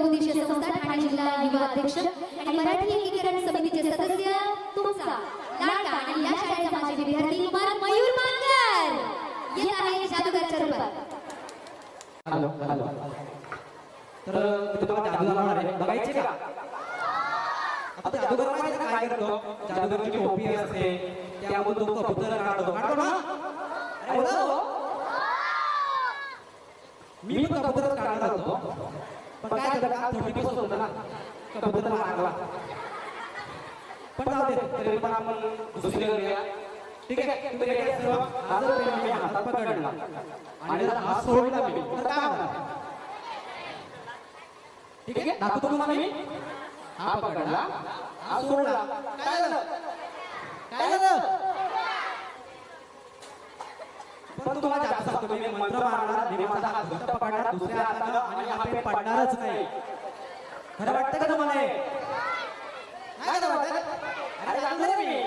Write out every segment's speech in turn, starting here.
संस्था ठाणे जिल्हा युवा अध्यक्ष आणि मराठी एकीकरण समितीचे सदस्य तुमचा लाडका आणि या शाळेचा माजी विद्यार्थी कुमार मयूर मानकर. येत आहे जादूगारच्या रूपात हॅलो हॅलो. तर तुम्हाला जादू दाखवणार आहे. बघायचे का? आता जादूगर माहिती काय करतो? जादूगरची टोपी असते त्यामधून तो कबूतर काढतो. काढतो ना? अरे बोला. हो. मी पण कबूतरच काढणार पण काय झालं होतं ना कबूतर मारला पण जाऊ दे तरी पण आपण ठीक आहे तुम्ही हा जर मी हातात पकडला आणि जर सोडला मी तर काय होणार? ठीक आहे दाखवतो तुम्हाला मी. हा पकडला हा सोडला. काय झालं? काय झालं? पण तुम्हाला जास्त तुम्ही मंत्र मारणार मी माझा हात घट्ट दुसऱ्या हातानं आणि हा पेन पडणारच नाही. खरं वाटतं का तुम्हाला? नाही खरं वाटतं? अरे सांगतो मी.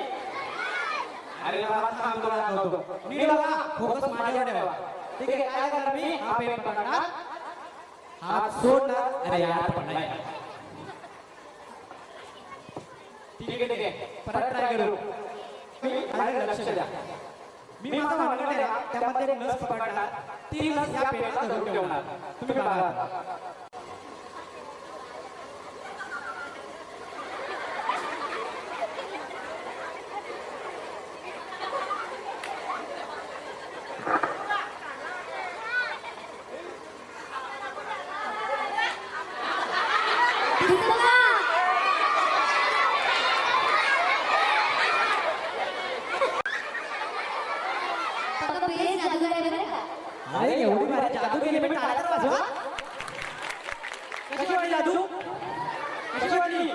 अरे बाबा थांब तुला दाखवतो मी बघा फोकस माझ्यावर ठेवा ठीक आहे काय करणार मी? हा पेन पकडणार हात सोडणार. अरे यार पडलाय ठीक आहे ठीक आहे. परत ट्राय करू. मी लक्ष द्या. मी माझा मनगट त्यामध्ये लस पकडणार ती लस या पेनाला धरून ठेवणार. तुम्ही बघा. आहे बरं का? अरे एवढी भारी जादू केली मी टाळ्या तर वाजवा कशी वाटली जादू? कशी वाटली